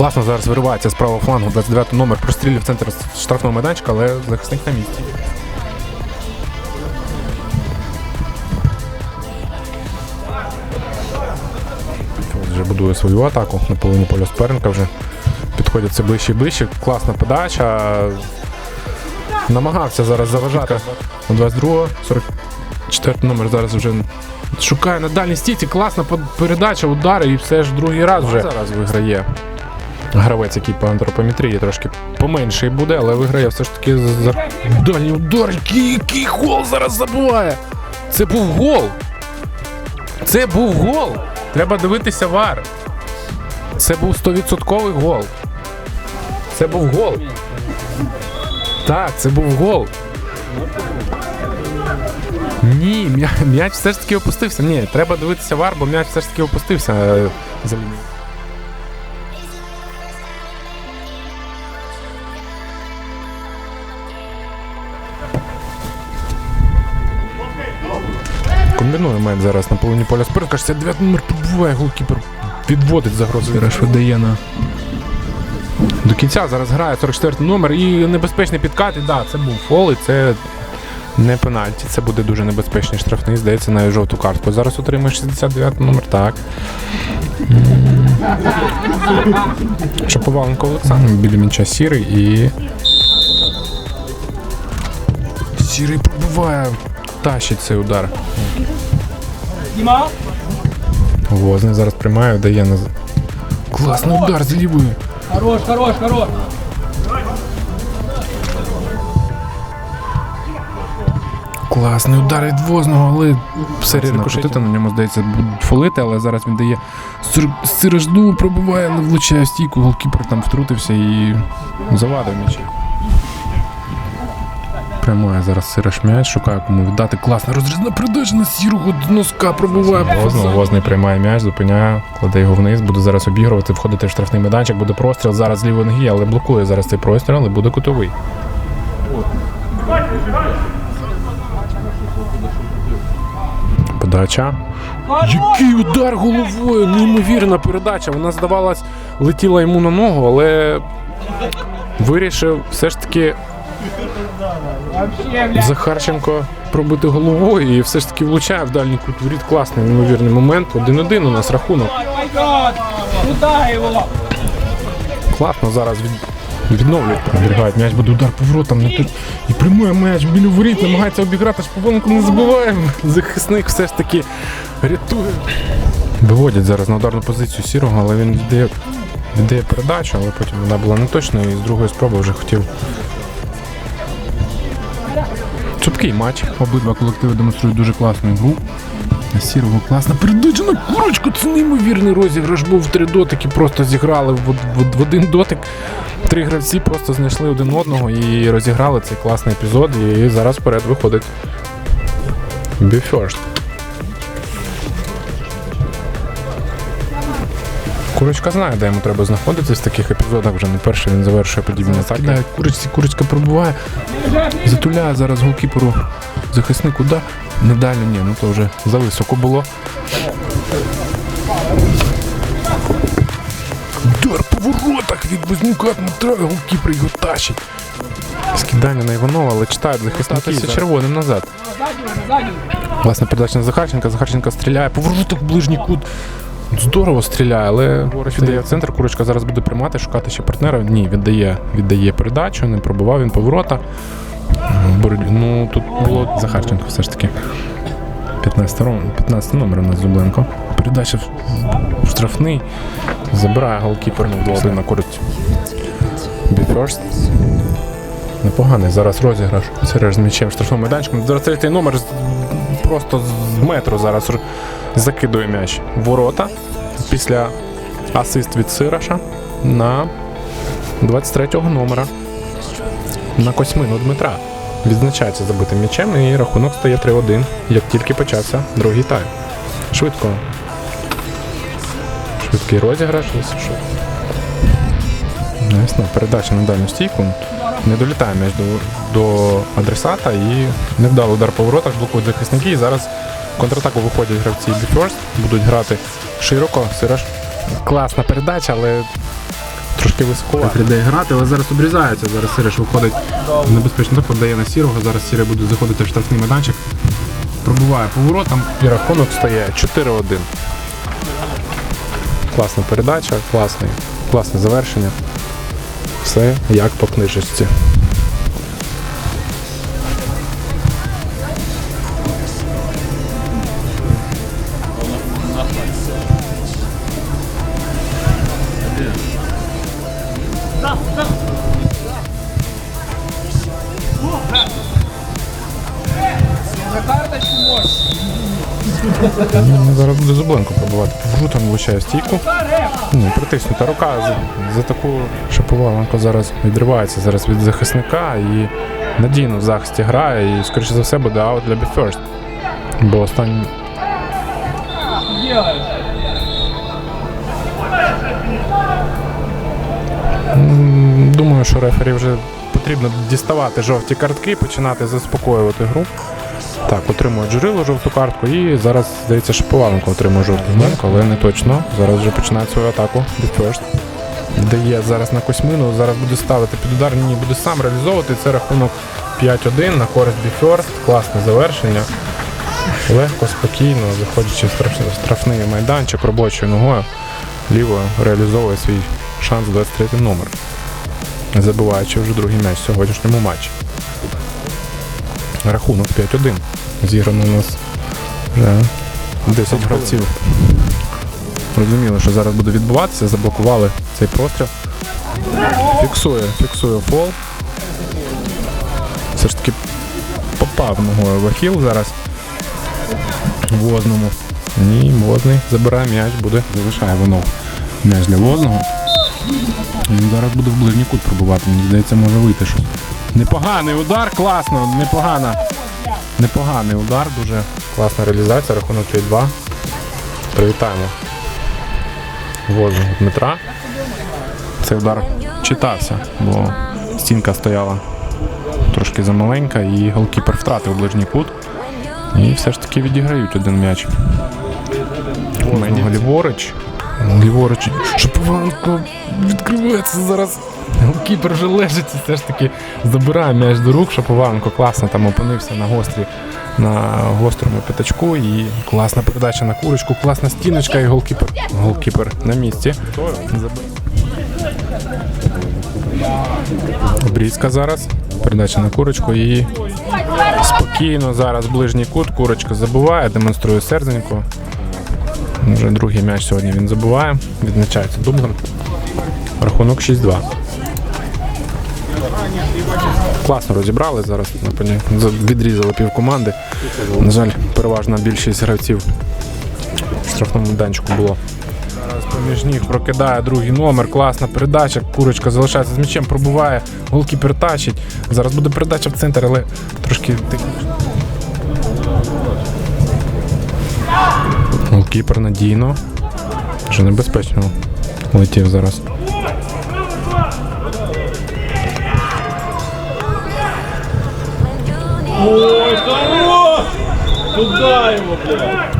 Класно зараз виривається з правого флангу 29 номер прострілів центр штрафного майданчика, але захисник на місці. Вже будує свою атаку на половині поля суперника вже. Підходять все ближче і ближче. Класна подача. Намагався зараз заважати. У 22 44 номер зараз вже шукає на дальній стійці. Класна передача, удари і все ж другий раз вже зараз виграє. Гравець, який по антропометрії трошки поменший буде, але виграє все ж таки за дальній удар. Який, який гол зараз забуває. Це був гол. Це був гол. Треба дивитися вар. Це був 100% гол. Це був гол. Так, це був гол. Ні, м'я- м'яч все ж таки опустився. Ні, треба дивитися вар, бо м'яч все ж таки опустився мед зараз на половині поля спирка. 69 номер побуває, голкіпер підводить загрозу. Віраш видає на до кінця зараз грає 44 номер і небезпечний підкат. І да, це був фол, і це не пенальті. Це буде дуже небезпечний штрафний, здається, на жовту картку. Зараз отримає 69 номер. Так. Шаповаленко Олександр. Біля м'яча сірий і. Сірий пробиває. Тащить цей удар. Возний зараз приймає, дає на. Класний удар з лівої. Хорош, хорош, хорош. Класний удар від возного, але серія рикошетити на ньому здається будуть фолити, але зараз він дає сиражду, пробиває, не влучає в стійку, голкіпер там втрутився і завадив м'ячі. Прямує зараз сираш м'яч, шукає кому віддати. Класна розрізна передача на сірого носка пробиває. Возно, возний приймає м'яч, зупиняє, кладе його вниз, буде зараз обігрувати, входити в штрафний майданчик, буде простріл зараз з лівої ноги, але блокує зараз цей простріл, але буде кутовий. Подача. Який удар головою! Неймовірна передача. Вона здавалась, летіла йому на ногу, але вирішив все ж таки. Захарченко пробити головою і все ж таки влучає в дальній кут воріт. Класний неймовірний момент. 1-1 у нас рахунок. Класно зараз від... відновлюють. Відбігають м'яч, буде удар поворотом. Не тут. І прямує м'яч біля воріт, намагається обіграти шповонку, не забуваємо. Захисник все ж таки рятує. Виводять зараз на ударну позицію сірого, але він віддає, віддає передачу, але потім вона була не точною і з другої спроби вже хотів. Чуткий матч. Обидва колективи демонструють дуже класну гру. Сірого класна передача на. Це неймовірний розіграш був три дотики. Просто зіграли в, в, в один дотик. Три гравці просто знайшли один одного і розіграли цей класний епізод. І зараз вперед виходить. Be first. Курочка знає, де йому треба знаходитись в таких епізодах. Вже не перший він завершує подібні атаки. Кидає курочці, курочка пробиває. Затуляє зараз голкіперу захиснику. Да. Не далі, ні, ну то вже зависоко було. Удар по воротах від Вознюка Дмитра, голкіпер його тащить. Скидання на Іванова, але читають захисники за червоним назад. Власне, передача на Захарченка. Захарченка стріляє по воротах в ближній кут. Здорово стріляє, але віддає в центр. Курочка зараз буде приймати, шукати ще партнера. Ні, віддає, віддає передачу, не пробивав він поворота. Ну тут було Захарченко все ж таки. 15 ром- 15 номер у нас Зубленко. Передача в, штрафний. Забирає голкіпер на 2 на користь. First. Непоганий зараз розіграш. Сереж з м'ячем в штрафному майданчику. Зараз третій номер просто з метру зараз закидує м'яч ворота після асист від Сираша на 23-го номера. На Косьмину Дмитра. Відзначається забитим м'ячем і рахунок стає 3-1, як тільки почався другий тайм. Швидко. Швидкий розіграш, ясно, передача на дальню стійку. Не долітає м'яч до, до адресата і невдалий удар по воротах, блокують захисники. І зараз в контратаку виходять гравці Be будуть грати широко. Сираж. Класна передача, але Трошки високо. Іде грати, але зараз обрізається. Зараз Сириш виходить в небезпечний топ, подає на сірого. Зараз Сірий буде заходити в штрафний майданчик. Пробуває поворотом і рахунок стає 4-1. Класна передача, класний, класне завершення. Все як по книжечці. Зараз буде Зубленко пробувати. Жутом влучає стійку. Ну, притиснута рука за, таку Шаповаленко зараз відривається зараз від захисника і надійно в захисті грає. І, скоріше за все, буде аут для Біферст. Бо останній Думаю, що рефері вже потрібно діставати жовті картки, починати заспокоювати гру. Так, отримує джерило жовту картку і зараз, здається, Шаповаленко отримує жовту картку, але не точно. Зараз вже починає свою атаку. Be. Дає зараз на Косьмину, зараз буде ставити під удар, ні, буде сам реалізовувати. Це рахунок 5-1 на користь first. Класне завершення. Легко, спокійно, заходячи в штрафний майданчик робочою ногою, лівою реалізовує свій шанс 23 номер, забиваючи вже другий м'яч в сьогоднішньому матчі. Рахунок 5-1. Зіграно у нас вже 10 гравців. Розуміли, що зараз буде відбуватися, заблокували цей простріл. Фіксує, фіксує фол. Все ж таки попав ногою в ахіл зараз. Возному. Ні, Возний забирає м'яч, буде. Залишає воно м'яч для Возного. Він зараз буде в ближній кут пробувати. Мені здається, може вийти щось. Непоганий удар, класно, непогана. Непоганий удар, дуже класна реалізація, рахунок 3-2. Привітаємо Возного Дмитра. Цей удар читався, бо стінка стояла трошки замаленька і голкіпер втратив ближній кут. І все ж таки відіграють один м'яч. Ліворуч. Ліворуч. Шапованко відкривається зараз. Голкіпер вже лежить все ж таки забирає м'яч до рук. Шапованко класно там опинився на гострі. На гострому п'ятачку і класна передача на курочку, класна стіночка і голкіпер. Голкіпер на місці. Обрізка зараз. Передача на курочку і спокійно зараз ближній кут. Курочка забуває, демонструє серденько. Вже другий м'яч сьогодні він забуває. Відзначається дублем. Рахунок 6-2. Класно розібрали зараз. Відрізали пів команди. На жаль, переважна більшість гравців в штрафному майданчику було. Поміж ніг прокидає другий номер, класна передача. Курочка залишається з м'ячем, пробуває, голкіпер тащить. Зараз буде передача в центр, але трошки. Голкіпер надійно. Вже небезпечно летів зараз. Ой, хорош! Туда его, блядь.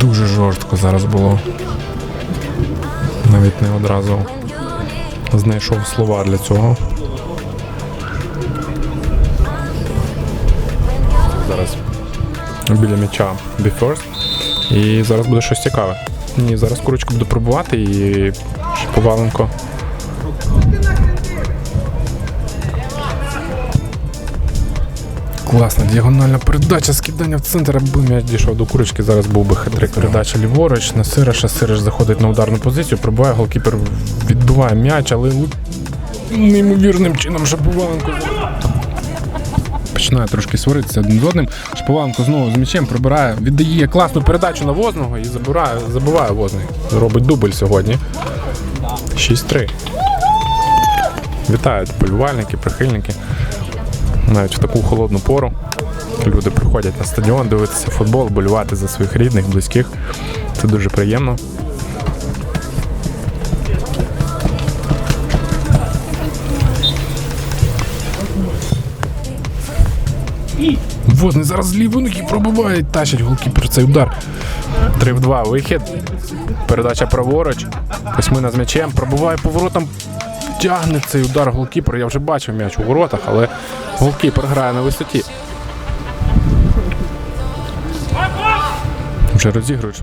Дуже жорстко зараз було. Навіть не одразу знайшов слова для цього. Зараз біля м'яча Be First. І зараз буде щось цікаве. Ні, зараз курочка буде пробувати і Шиповаленко. Класна діагональна передача, скидання в центр, аби м'яч дійшов до курочки, зараз був би хитрик. Передача ліворуч на Сириша. Сириш заходить на ударну позицію, пробиває голкіпер, відбиває м'яч, але неймовірним чином Шаповаленко починає трошки сваритися один з одним. Шаповаленко знову з м'ячем прибирає, віддає класну передачу на Возного і забирає, забиває Возний. Робить дубль сьогодні. 6-3. Вітають болівальники, прихильники. Навіть в таку холодну пору люди приходять на стадіон дивитися футбол, болювати за своїх рідних, близьких. Це дуже приємно. Возний зараз з лівої ноги пробиває, тащить голкіпер цей удар. 3 в 2 вихід. Передача праворуч. Восьмина з м'ячем. Пробиває поворотом. Тягне цей удар голкіпер. Я вже бачив м'яч у воротах, але голкіпер грає на висоті. Вже розігрують.